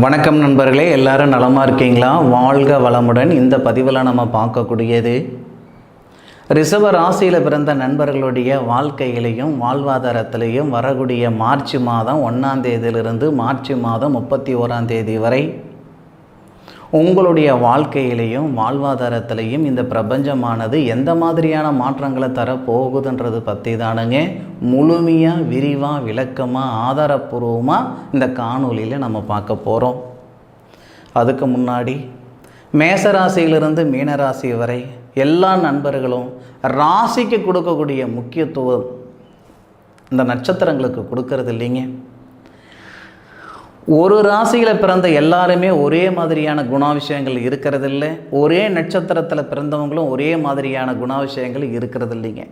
வணக்கம் நண்பர்களே எல்லாரும் நலமாக இருக்கீங்களா? வாழ்க வளமுடன். இந்த பதிவில் நம்ம பார்க்கக்கூடியது ரிசர்வ ராசியில் பிறந்த நண்பர்களுடைய வாழ்க்கையிலையும் வாழ்வாதாரத்திலையும் வரக்கூடிய மார்ச் மாதம் ஒன்றாம் தேதியிலிருந்து மார்ச் மாதம் முப்பத்தி ஓராம் தேதி வரை உங்களுடைய வாழ்க்கையிலையும் வாழ்வாதாரத்திலையும் இந்த பிரபஞ்சமானது எந்த மாதிரியான மாற்றங்களை தரப்போகுதுன்றது பற்றி தானுங்க. முழுமையாக விரிவாக விளக்கமாக ஆதாரப்பூர்வமாக இந்த காணொளியில் நம்ம பார்க்க போகிறோம் அதுக்கு முன்னாடி மேசராசியிலிருந்து மீனராசி வரை எல்லா நண்பர்களும் ராசிக்கு கொடுக்கக்கூடிய முக்கியத்துவம் இந்த நட்சத்திரங்களுக்கு கொடுக்கறது இல்லைங்க. ஒரு ராசியில் பிறந்த எல்லாருமே ஒரே மாதிரியான குணாதிசயங்கள் இருக்கிறதில்ல. ஒரே நட்சத்திரத்தில் பிறந்தவங்களும் ஒரே மாதிரியான குணாதிசயங்கள் இருக்கிறது இல்லைங்க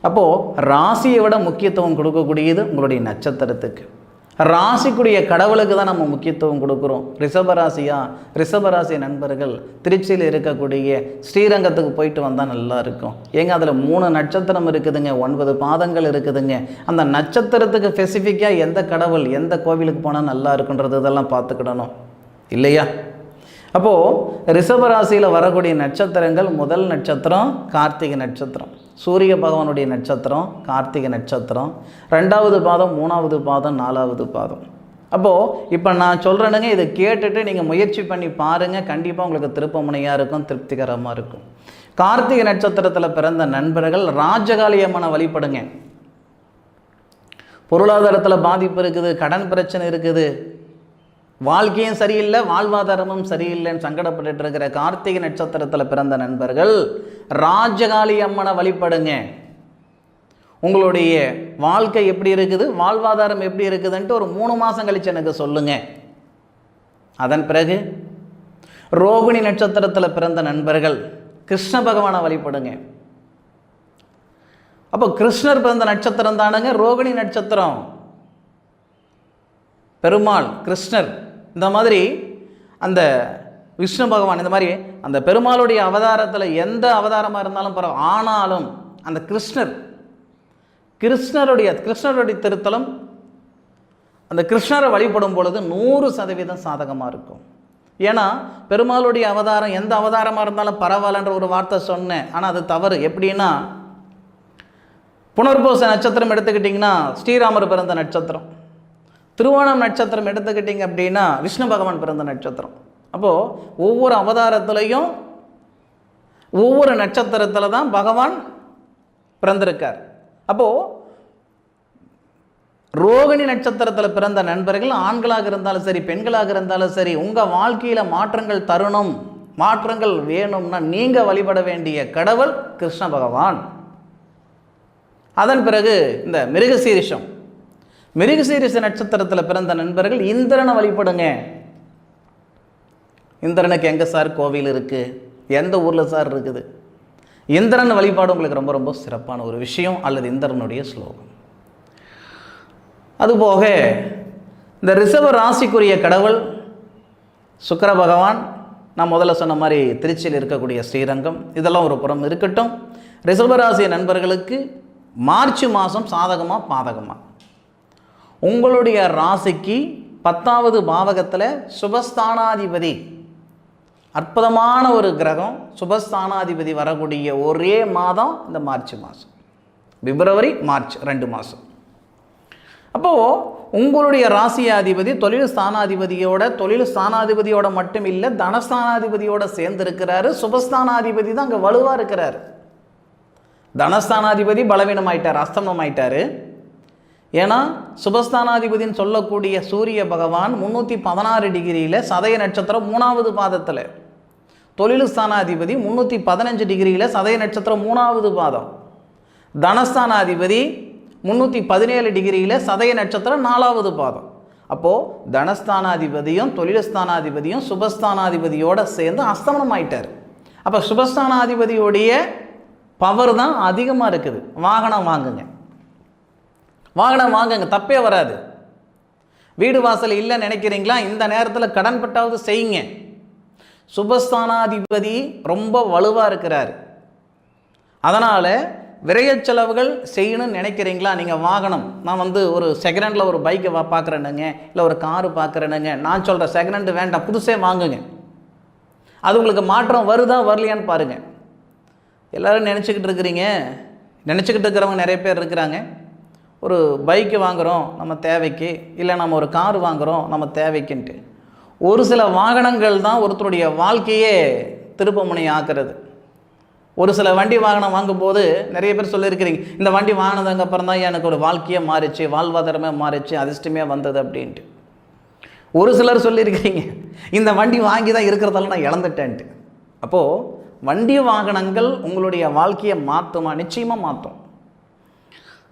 அப்போது ராசியை விட முக்கியத்துவம் கொடுக்கக்கூடியது உங்களுடைய நட்சத்திரத்துக்கு. ராசிக்குரிய கடவுளுக்கு தான் நம்ம முக்கியத்துவம் கொடுக்குறோம். ரிஷபராசியா ரிஷபராசி நண்பர்கள் திருச்சியில் இருக்கக்கூடிய ஸ்ரீரங்கத்துக்கு போயிட்டு வந்தால் நல்லா இருக்கும். ஏங்க அதில் மூணு நட்சத்திரம் இருக்குதுங்க ஒன்பது பாதங்கள் இருக்குதுங்க. அந்த நட்சத்திரத்துக்கு ஸ்பெசிஃபிக்காக எந்த கடவுள் எந்த கோவிலுக்கு போனால் நல்லா இருக்குன்றது இதெல்லாம் பார்த்துக்கிடணும். இல்லையா? அப்போது ரிஷபராசியில் வரக்கூடிய நட்சத்திரங்கள் முதல் நட்சத்திரம் கார்த்திகை நட்சத்திரம். சூரிய பகவானுடைய நட்சத்திரம் கார்த்திகை நட்சத்திரம் ரெண்டாவது பாதம் மூணாவது பாதம் நாலாவது பாதம். அப்போது இப்போ நான் சொல்கிறேனுங்க இதை கேட்டுட்டு நீங்கள் முயற்சி பண்ணி பாருங்கள் கண்டிப்பாக உங்களுக்கு திருப்பமுனையாக இருக்கும் திருப்திகரமாக இருக்கும். கார்த்திகை நட்சத்திரத்தில் பிறந்த நண்பர்கள் ராஜகாளி வழிபடுங்க. பொருளாதாரத்தில் பாதிப்பு இருக்குது கடன் பிரச்சனை இருக்குது. வாழ்க்கையும் சரியில்லை வாழ்வாதாரமும் சரியில்லைன்னு சங்கடப்பட்டு இருக்கிற கார்த்திகை நட்சத்திரத்தில் பிறந்த நண்பர்கள் ராஜகாளி அம்மனை வழிபடுங்க. உங்களுடைய வாழ்க்கை எப்படி இருக்குது வாழ்வாதாரம் எப்படி இருக்குதுன்ட்டு ஒரு மூணு மாதம் கழிச்சு எனக்கு சொல்லுங்க. அதன் பிறகு ரோகிணி நட்சத்திரத்தில் பிறந்த நண்பர்கள் கிருஷ்ண பகவானை வழிபடுங்க. அப்போ கிருஷ்ணர் பிறந்த நட்சத்திரம் தானுங்க ரோகிணி நட்சத்திரம். பெருமாள் கிருஷ்ணர் இந்த மாதிரி அந்த விஷ்ணு பகவான் இந்த மாதிரி அந்த பெருமாளுடைய அவதாரத்தில் எந்த அவதாரமாக இருந்தாலும் பரவ ஆனாலும் அந்த கிருஷ்ணர் கிருஷ்ணருடைய கிருஷ்ணருடைய திருத்தலம் அந்த கிருஷ்ணரை வழிபடும் பொழுது நூறு சதவீதம் சாதகமாக இருக்கும். ஏன்னா பெருமாளுடைய அவதாரம் எந்த அவதாரமாக இருந்தாலும் பரவாயில்லன்ற ஒரு வார்த்தை சொன்னேன். ஆனால் அது தவறு. எப்படின்னா புனர்பூச நட்சத்திரம் எடுத்துக்கிட்டிங்கன்னா ஸ்ரீராமர் பிறந்த நட்சத்திரம். திருவோணம் நட்சத்திரம் எடுத்துக்கிட்டிங்க அப்படின்னா விஷ்ணு பகவான் பிறந்த நட்சத்திரம். அப்போது ஒவ்வொரு அவதாரத்துலேயும் ஒவ்வொரு நட்சத்திரத்தில் தான் பகவான் பிறந்திருக்கார். அப்போது ரோகிணி நட்சத்திரத்தில் பிறந்த நண்பர்கள் ஆண்களாக இருந்தாலும் சரி பெண்களாக இருந்தாலும் சரி உங்கள் வாழ்க்கையில் மாற்றங்கள் தருணம் மாற்றங்கள் வேணும்னா நீங்கள் வழிபட வேண்டிய கடவுள் கிருஷ்ண பகவான். அதன் பிறகு இந்த மிருகசீரிஷம். மிருகசீரிச நட்சத்திரத்தில் பிறந்த நண்பர்கள் இந்திரனை வழிபடுங்க. இந்திரனுக்கு எங்கே சார் கோவில் இருக்குது எந்த ஊரில் சார் இருக்குது? இந்திரன் வழிபாடு உங்களுக்கு ரொம்ப ரொம்ப சிறப்பான ஒரு விஷயம் அல்லது இந்திரனுடைய ஸ்லோகம். அதுபோக இந்த ரிசர்வ ராசிக்குரிய கடவுள் சுக்கர பகவான் நான் முதல்ல சொன்ன மாதிரி திருச்சியில் இருக்கக்கூடிய ஸ்ரீரங்கம் இதெல்லாம் ஒரு புறம் இருக்கட்டும். ரிசர்வ ராசி நண்பர்களுக்கு மார்ச் மாதம் சாதகமாக பாதகமாக உங்களுடைய ராசிக்கு பத்தாவது பாவகத்தில் சுபஸ்தானாதிபதி. அற்புதமான ஒரு கிரகம் சுபஸ்தானாதிபதி வரக்கூடிய ஒரே மாதம் இந்த மார்ச் மாதம் பிப்ரவரி மார்ச் ரெண்டு மாதம் அப்போது உங்களுடைய ராசியாதிபதி தொழில் ஸ்தானாதிபதியோட தொழில் ஸ்தானாதிபதியோட மட்டும் இல்லை தனஸ்தானாதிபதியோட சேர்ந்து இருக்கிறாரு சுபஸ்தானாதிபதி தான் அங்கே வலுவாக இருக்கிறாரு. தனஸ்தானாதிபதி பலவீனமாயிட்டார் அஸ்தமமாயிட்டார் ஏன்னா சுபஸ்தானாதிபதின்னு சொல்லக்கூடிய சூரிய பகவான் முந்நூற்றி பதினாறு டிகிரியில் சதய நட்சத்திரம் மூணாவது பாதத்தில். தொழில் ஸ்தானாதிபதி முந்நூற்றி பதினஞ்சு டிகிரியில் சதய நட்சத்திரம் மூணாவது பாதம். தனஸ்தானாதிபதி முந்நூற்றி பதினேழு டிகிரியில் சதய நட்சத்திரம் நாலாவது பாதம். அப்போது தனஸ்தானாதிபதியும் தொழிலஸ்தானாதிபதியும் சுபஸ்தானாதிபதியோடு சேர்ந்து அஸ்தமனம் ஆயிட்டார் அப்போ சுபஸ்தானாதிபதியோடைய பவர் தான் அதிகமாக இருக்குது. வாகனம் வாங்குங்க. வாகனம் வாங்குங்க தப்பே வராது. வீடு வாசல் இல்லை நினைக்கிறீங்களா? இந்த நேரத்தில் கடன் பட்டாவது செய்யுங்க. சுபஸ்தானாதிபதி ரொம்ப வலுவாக இருக்கிறார். அதனால் விரைய செலவுகள் செய்யணும்னு நினைக்கிறீங்களா? நீங்கள் வாகனம் நான் வந்து ஒரு செகண்டில் ஒரு பைக்கை வா பார்க்குறேனுங்க இல்லை ஒரு காரு பார்க்குறேனுங்க நான் சொல்கிற செகண்ட் வேண்டாம் புதுசே வாங்குங்க. அது உங்களுக்கு மாற்றம் வருதா வரலையான்னு பாருங்கள் எல்லோரும் நினச்சிக்கிட்டு இருக்கிறீங்க. நினச்சிக்கிட்டு இருக்கிறவங்க நிறைய பேர் இருக்கிறாங்க. ஒரு பைக்கு வாங்குகிறோம் நம்ம தேவைக்கு. இல்லை நம்ம ஒரு கார் வாங்குகிறோம் நம்ம தேவைக்குன்ட்டு. ஒரு சில வாகனங்கள் தான் ஒருத்தருடைய வாழ்க்கையே திருப்பமுனை ஆக்குறது. ஒரு சில வண்டி வாகனம் வாங்கும்போது நிறைய பேர் சொல்லியிருக்கிறீங்க இந்த வண்டி வாங்கினதுக்கு அப்புறம் தான் எனக்கு ஒரு வாழ்க்கையே மாறிச்சு வாழ்வாதாரமே மாறிச்சு அதிர்ஷ்டமே வந்தது அப்படின்ட்டு. ஒரு சிலர் சொல்லியிருக்கிறீங்க இந்த வண்டி வாங்கி தான் இருக்கிறதால நான் இழந்துட்டேன்ட்டு. அப்போது வண்டி வாகனங்கள் உங்களுடைய வாழ்க்கையை மாற்றுமா நிச்சயமாக மாற்றும்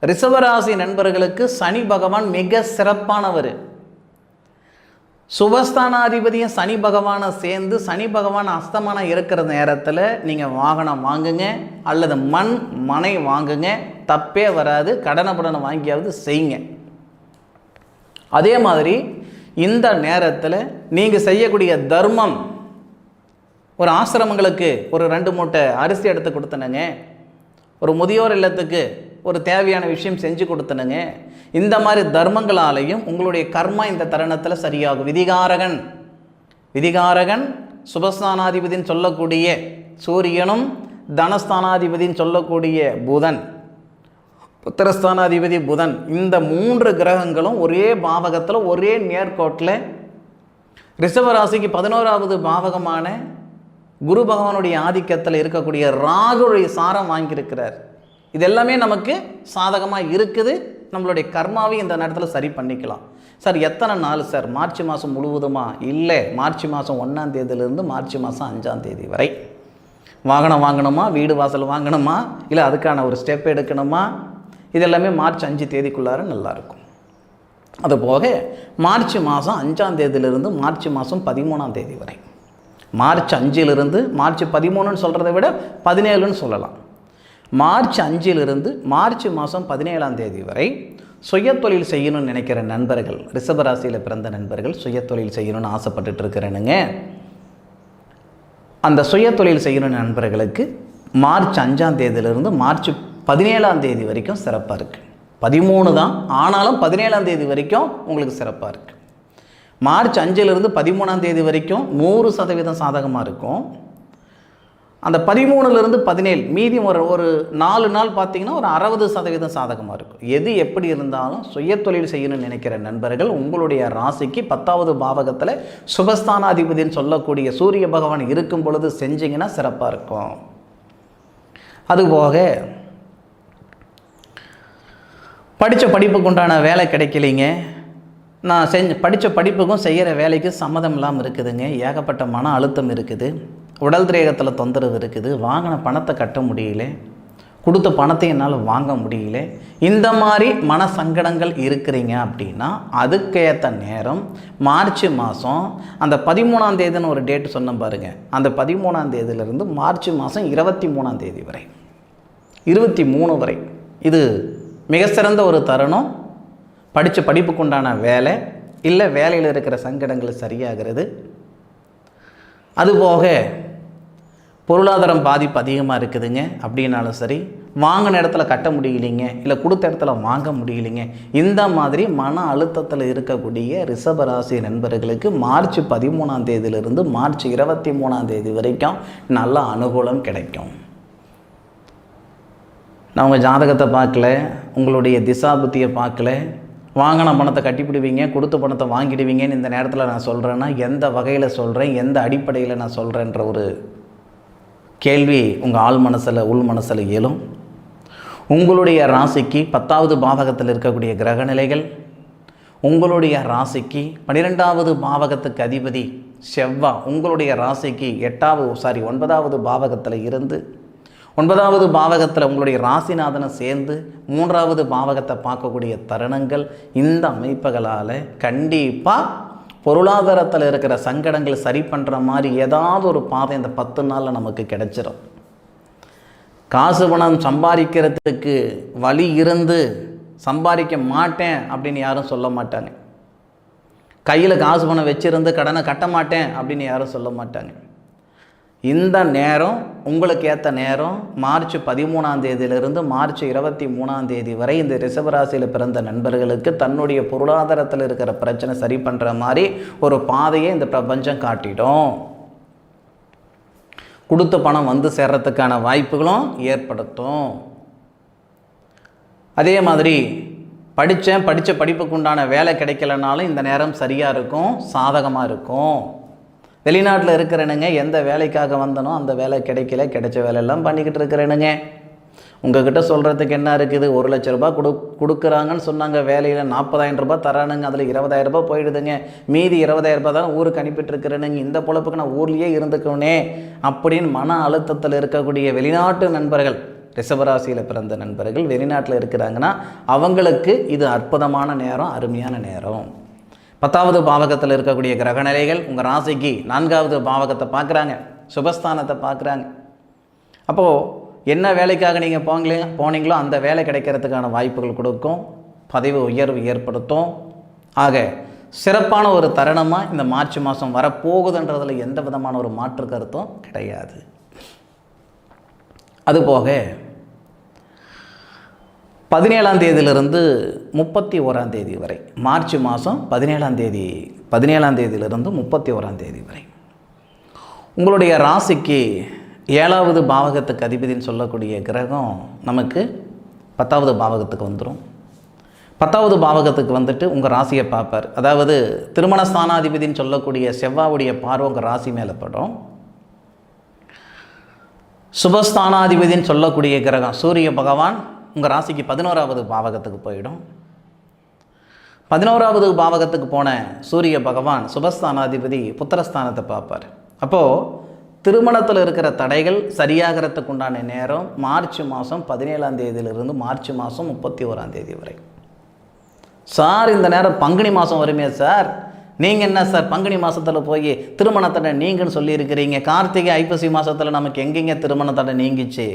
ரிஷபராசி நண்பர்களுக்கு சனி பகவான் மிக சிறப்பானவர். சுபஸ்தானாதிபதியும் சனி பகவானை சேர்ந்து சனி பகவான் அஸ்தமான இருக்கிற நேரத்தில் நீங்கள் வாகனம் வாங்குங்க அல்லது மண் மனை வாங்குங்க. தப்பே வராது கடனை படனை வாங்கியாவது செய்யுங்க. அதே மாதிரி இந்த நேரத்தில் நீங்கள் செய்யக்கூடிய தர்மம் ஒரு ஆசிரமங்களுக்கு ஒரு ரெண்டு மூட்டை அரிசி எடுத்து கொடுத்தனுங்க. ஒரு முதியோர் இல்லத்துக்கு ஒரு தேவையான விஷயம் செஞ்சு கொடுத்தனுங்க. இந்த மாதிரி தர்மங்களாலையும் உங்களுடைய கர்மா இந்த தருணத்தில் சரியாகும். விதிகாரகன். விதிகாரகன் சுபஸ்தானாதிபதின்னு சொல்லக்கூடிய சூரியனும் தனஸ்தானாதிபதின்னு சொல்லக்கூடிய புதன். புத்திரஸ்தானாதிபதி புதன். இந்த மூன்று கிரகங்களும் ஒரே பாவகத்தில் ஒரே நேர்கோட்டில் ரிஷபராசிக்கு பதினோராவது பாவகமான குரு பகவானுடைய ஆதிக்கத்தில் இருக்கக்கூடிய ராகுடைய சாரம் வாங்கியிருக்கிறார். இது எல்லாமே நமக்கு சாதகமாக இருக்குது. நம்மளுடைய கர்மாவை இந்த நேரத்தில் சரி பண்ணிக்கலாம். சார் எத்தனை நாள் சார்? மார்ச் மாதம் முழுவதுமா? இல்லை. மார்ச் மாதம் ஒன்றாம் தேதியிலேருந்து மார்ச் மாதம் அஞ்சாம் தேதி வரை. வாகனம் வாங்கணுமா? வீடு வாசல் வாங்கணுமா? இல்லை அதுக்கான ஒரு ஸ்டெப் எடுக்கணுமா? இது எல்லாமே மார்ச் அஞ்சு தேதிக்குள்ளார நல்லாயிருக்கும் அதுபோக மார்ச் மாதம் அஞ்சாம் தேதியிலிருந்து மார்ச் மாதம் பதிமூணாம் தேதி வரை. மார்ச் அஞ்சிலிருந்து மார்ச் பதிமூணுன்னு சொல்கிறத விட பதினேழுன்னு சொல்லலாம். மார்ச் அஞ்சிலிருந்து மார்ச் மாதம் பதினேழாம் தேதி வரை சுயத்தொழில் செய்யணும்னு நினைக்கிற நண்பர்கள் ரிஷபராசியில் பிறந்த நண்பர்கள் சுயத்தொழில் செய்யணும்னு ஆசைப்பட்டுட்டு இருக்கிறேனுங்க அந்த சுயத்தொழில் செய்யணும் நண்பர்களுக்கு மார்ச் அஞ்சாம் தேதியிலிருந்து மார்ச் பதினேழாம் தேதி வரைக்கும் சிறப்பாக இருக்குது பதிமூணு தான் ஆனாலும் பதினேழாம் தேதி வரைக்கும் உங்களுக்கு சிறப்பாக இருக்குது மார்ச் அஞ்சிலிருந்து பதிமூணாம் தேதி வரைக்கும் நூறு சதவீதம் சாதகமாக இருக்கும். அந்த பதிமூணுலேருந்து பதினேழு மீதி ஒரு ஒரு நாலு நாள் பார்த்தீங்கன்னா ஒரு அறுபது சதவீதம் சாதகமாக இருக்கும். எது எப்படி இருந்தாலும் சுயத்தொழில் செய்யணும்னு நினைக்கிற நண்பர்கள் உங்களுடைய ராசிக்கு பத்தாவது பாவகத்தில் சுபஸ்தானாதிபதினு சொல்லக்கூடிய சூரிய பகவான் இருக்கும் பொழுது செஞ்சீங்கன்னா சிறப்பாக இருக்கும். அதுபோக படித்த படிப்புக்கு உண்டான வேலை கிடைக்கலைங்க. நான் செஞ்ச படித்த படிப்புக்கும் செய்கிற வேலைக்கும் சம்மதம் இல்லாமல் இருக்குதுங்க. ஏகப்பட்ட மன அழுத்தம் இருக்குது. உடல் திரேகத்தில் தொந்தரவு இருக்குது வாங்கின பணத்தை கட்ட முடியல கொடுத்த பணத்தை என்னால் வாங்க முடியல இந்த மாதிரி மன சங்கடங்கள் இருக்கிறீங்க அப்படின்னா அதுக்கேற்ற நேரம் மார்ச் மாதம் அந்த பதிமூணாம் தேதின்னு ஒரு டேட்டு சொன்ன பாருங்க அந்த பதிமூணாம் தேதியிலிருந்து மார்ச் மாதம் இருபத்தி மூணாம் தேதி வரை. இருபத்தி மூணு வரை. இது மிக சிறந்த ஒரு தருணம். படித்த படிப்புக்குண்டான வேலை. இல்லை வேலையில் இருக்கிற சங்கடங்கள் சரியாகிறது. அதுபோக பொருளாதாரம் பாதிப்பு அதிகமாக இருக்குதுங்க. அப்படின்னாலும் சரி வாங்கின இடத்துல கட்ட முடியலைங்க இல்லை கொடுத்த இடத்துல வாங்க முடியலைங்க. இந்த மாதிரி மன அழுத்தத்தில் இருக்கக்கூடிய ரிஷபராசி நண்பர்களுக்கு மார்ச் பதிமூணாம் தேதியிலிருந்து மார்ச் இருபத்தி மூணாம் தேதி வரைக்கும் நல்ல அனுகூலம் கிடைக்கும். நான் உங்கள் ஜாதகத்தை பார்க்கல உங்களுடைய திசா புத்தியை பார்க்கல வாங்கின பணத்தை கட்டிப்பிடுவீங்க கொடுத்த பணத்தை வாங்கிடுவீங்கன்னு இந்த நேரத்தில் நான் சொல்கிறேன்னா எந்த வகையில் சொல்கிறேன் எந்த அடிப்படையில் நான் சொல்கிறேன்ற ஒரு கேள்வி உங்கள் ஆள் மனசில் உள் மனசில் இயலும் உங்களுடைய ராசிக்கு பத்தாவது பாவகத்தில் இருக்கக்கூடிய கிரகநிலைகள் உங்களுடைய ராசிக்கு பன்னிரெண்டாவது பாவகத்துக்கு அதிபதி செவ்வா உங்களுடைய ராசிக்கு எட்டாவது சாரி ஒன்பதாவது பாவகத்தில் இருந்து ஒன்பதாவது பாவகத்தில் உங்களுடைய ராசிநாதனை சேர்ந்து மூன்றாவது பாவகத்தை பார்க்கக்கூடிய தருணங்கள் இந்த அமைப்புகளால் கண்டிப்பாக பொருளாதாரத்தில் இருக்கிற சங்கடங்கள் சரி பண்ணுற மாதிரி ஏதாவது ஒரு பாதை இந்த பத்து நாளில் நமக்கு கிடைச்சிடும் காசு பணம் சம்பாதிக்கிறதுக்கு வழி இருந்து சம்பாதிக்க மாட்டேன் அப்படின்னு யாரும் சொல்ல மாட்டாங்க. கையில் காசு பணம் வச்சுருந்து கடனை கட்ட மாட்டேன் அப்படின்னு யாரும் சொல்ல மாட்டாங்க. இந்த நேரம் உங்களுக்கு ஏற்ற நேரம் மார்ச் பதிமூணாம் தேதியிலிருந்து மார்ச் இருபத்தி மூணாம் தேதி வரை இந்த ரிஷபராசியில் பிறந்த நண்பர்களுக்கு தன்னுடைய பொருளாதாரத்தில் இருக்கிற பிரச்சனை சரி பண்ணுற மாதிரி ஒரு பாதையை இந்த பிரபஞ்சம் காட்டிடும். கொடுத்த பணம் வந்து சேர்றதுக்கான வாய்ப்புகளும் ஏற்படுத்தும். அதே மாதிரி படித்தேன் படித்த படிப்புக்கு உண்டான வேலை கிடைக்கலனாலும் இந்த நேரம் சரியாக இருக்கும் சாதகமாக இருக்கும். வெளிநாட்டில் இருக்கிறேனுங்க எந்த வேலைக்காக வந்தனோ அந்த வேலை கிடைக்கல கிடைச்ச வேலையெல்லாம் பண்ணிக்கிட்டு இருக்கிறேனுங்க. உங்ககிட்ட சொல்கிறதுக்கு என்ன இருக்குது? ஒரு லட்ச ரூபா கொடு கொடுக்குறாங்கன்னு சொன்னாங்க வேலையில் நாற்பதாயிரம் ரூபாய் தரானுங்க அதில் இருபதாயிரம் ரூபாய் போயிடுதுங்க. மீதி இருபதாயிரம் ரூபாய் தான் ஊருக்கு அனுப்பிட்டுருக்கிறேனுங்க. இந்த பொழப்புக்கு நான் ஊர்லேயே இருந்துக்கணே அப்படின்னு மன அழுத்தத்தில் இருக்கக்கூடிய வெளிநாட்டு நண்பர்கள் ரிஷபராசியில் பிறந்த நண்பர்கள் வெளிநாட்டில் இருக்கிறாங்கன்னா அவங்களுக்கு இது அற்புதமான நேரம் அருமையான நேரம். பத்தாவது பாவகத்தில் இருக்கக்கூடிய கிரகநிலைகள் உங்கள் ராசிக்கு நான்காவது பாவகத்தை பார்க்குறாங்க சுபஸ்தானத்தை பார்க்குறாங்க. அப்போது என்ன வேலைக்காக நீங்கள் போங்களே போனீங்களோ அந்த வேலை கிடைக்கிறதுக்கான வாய்ப்புகள் கொடுக்கும் பதவி உயர்வு ஏற்படுத்தும். ஆக சிறப்பான ஒரு தருணமாக இந்த மார்ச் மாதம் வரப்போகுதுன்றதில் எந்த விதமான ஒரு மாற்று கருத்தும் கிடையாது. அதுபோக பதினேழாம் தேதியிலிருந்து முப்பத்தி ஓராம் தேதி வரை மார்ச் மாதம் பதினேழாம் தேதி பதினேழாம் தேதியிலிருந்து முப்பத்தி ஓராம் தேதி வரை. உங்களுடைய ராசிக்கு ஏழாவது பாவகத்துக்கு அதிபதின்னு சொல்லக்கூடிய கிரகம் நமக்கு பத்தாவது பாவகத்துக்கு வந்துடும் பத்தாவது பாவகத்துக்கு வந்துட்டு உங்கள் ராசியை பார்ப்பார். அதாவது திருமண ஸ்தானாதிபதின்னு சொல்லக்கூடிய செவ்வாவுடைய பார்வை உங்கள் ராசி மேலே படும். சுபஸ்தானாதிபதின்னு சொல்லக்கூடிய கிரகம் சூரிய பகவான் உங்கள் ராசிக்கு பதினோராவது பாவகத்துக்கு போயிடும். பதினோராவது பாவகத்துக்கு போன சூரிய பகவான் சுபஸ்தானாதிபதி புத்திரஸ்தானத்தை பார்ப்பார். அப்போது திருமணத்தில் இருக்கிற தடைகள் சரியாகிறதுக்கு உண்டான நேரம் மார்ச் மாதம் பதினேழாம் தேதியிலிருந்து மார்ச் மாதம் முப்பத்தி ஓராம் தேதி வரை. சார் இந்த நேரம் பங்குனி மாதம் வருமே சார். நீங்கள் என்ன சார் பங்குனி மாதத்தில் போய் திருமணத்தடை நீங்கன்னு சொல்லியிருக்கிறீங்க. கார்த்திகை ஐப்பசி மாதத்தில் நமக்கு எங்கெங்கே திருமணத்தடை நீங்கிச்சு?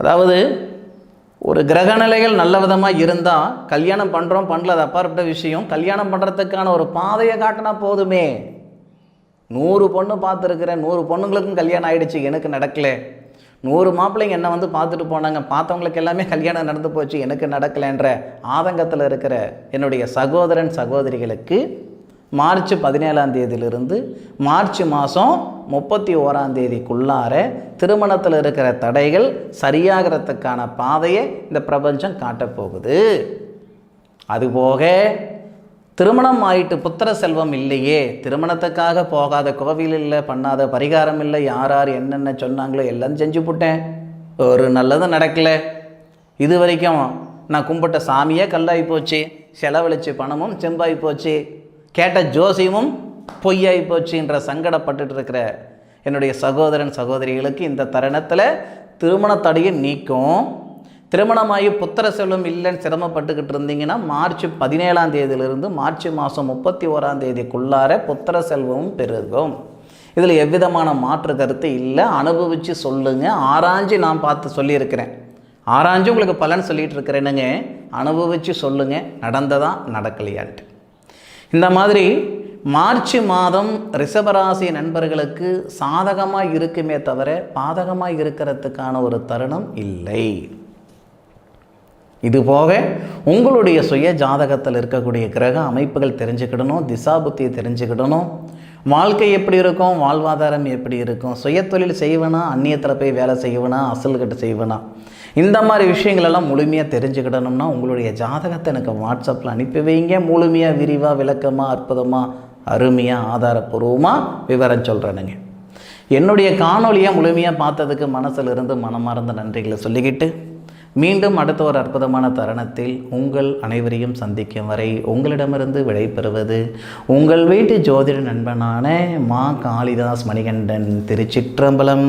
அதாவது ஒரு கிரகநிலைகள் நல்ல விதமாக இருந்தால் கல்யாணம் பண்ணுறோம் பண்ணல அது அப்பாற்பட்ட விஷயம். கல்யாணம் பண்ணுறதுக்கான ஒரு பாதையை காட்டினா போதுமே. நூறு பொண்ணு பார்த்துருக்குறேன் நூறு பொண்ணுங்களுக்கும் கல்யாணம் ஆகிடுச்சு எனக்கு நடக்கல. நூறு மாப்பிள்ளைங்க என்ன வந்து பார்த்துட்டு போனாங்க பார்த்தவங்களுக்கு எல்லாமே கல்யாணம் நடந்து போச்சு எனக்கு நடக்கலைன்ற ஆதங்கத்தில் இருக்கிற என்னுடைய சகோதரன் சகோதரிகளுக்கு மார்ச் பதினேழாம் தேதியிலிருந்து மார்ச் மாதம் முப்பத்தி ஓராம் தேதிக்குள்ளார திருமணத்தில் இருக்கிற தடைகள் சரியாகிறதுக்கான பாதையை இந்த பிரபஞ்சம் காட்டப்போகுது அதுபோக திருமணம் ஆயிட்டு புத்திர செல்வம் இல்லையே திருமணத்துக்காக போகாத கோவில் இல்லை பண்ணாத பரிகாரம் இல்லை யார் யார் என்னென்ன சொன்னாங்களோ எல்லாம் செஞ்சு போட்டேன். ஒரு நல்லதும் நடக்கல. இது வரைக்கும் நான் கும்பிட்ட சாமியே கல்லாகி போச்சு செலவழிச்சு பணமும் செம்பாகி போச்சு. கேட்ட ஜோசியமும் பொய்யாய் போச்சுன்ற சங்கடப்பட்டுட்டு இருக்கிற என்னுடைய சகோதரன் சகோதரிகளுக்கு இந்த தருணத்தில் திருமண தடையை நீக்கும். திருமணமாகி புத்திர செல்வம் இல்லைன்னு சிரமப்பட்டுக்கிட்டு இருந்தீங்கன்னா மார்ச் பதினேழாம் தேதியிலிருந்து மார்ச் மாதம் முப்பத்தி ஓராம் தேதிக்குள்ளார புத்திர செல்வமும் பெருகும். இதில் எவ்விதமான மாற்று கருத்து இல்லை. அனுபவித்து சொல்லுங்கள் ஆராய்ஞ்சு நான் பார்த்து சொல்லியிருக்கிறேன். ஆராய்ஞ்சு உங்களுக்கு பலன் சொல்லிகிட்டு இருக்கிறேனுங்க. அனுபவித்து சொல்லுங்கள் நடந்ததா நடக்கலையான்ட்டு. இந்த மாதிரி மார்ச் மாதம் ரிஷபராசி நண்பர்களுக்கு சாதகமாக இருக்குமே தவிர பாதகமாக இருக்கிறதுக்கான ஒரு தருணம் இல்லை. இது போக உங்களுடைய சுய ஜாதகத்தில் இருக்கக்கூடிய கிரக அமைப்புகள் தெரிஞ்சுக்கிடணும் திசாபுத்தியை தெரிஞ்சுக்கிடணும். வாழ்க்கை எப்படி இருக்கும் வாழ்வாதாரம் எப்படி இருக்கும் சுயத்தொழில் செய்வனா அந்நியத்தில் போய் வேலை செய்வனா அசல்கிட்ட செய்வனா? இந்த மாதிரி விஷயங்களெல்லாம் முழுமையாக தெரிஞ்சுக்கிடணும்னா உங்களுடைய ஜாதகத்தை எனக்கு வாட்ஸ்அப்பில் அனுப்பி வைங்க. முழுமையாக விரிவாக விளக்கமாக அற்புதமாக அருமையாக ஆதாரப்பூர்வமாக விவரம் சொல்கிறேனுங்க என்னுடைய காணொலியை முழுமையாக பார்த்ததுக்கு மனசில் இருந்து மனமார்ந்த நன்றிகளை சொல்லிக்கிட்டு மீண்டும் அடுத்த ஒரு அற்புதமான தருணத்தில் உங்கள் அனைவரையும் சந்திக்கும் வரை உங்களிடமிருந்து விடைபெறுவது உங்கள் வீட்டு ஜோதிட நண்பனான மா காளிதாஸ் மணிகண்டன் திருச்சிற்றம்பலம்.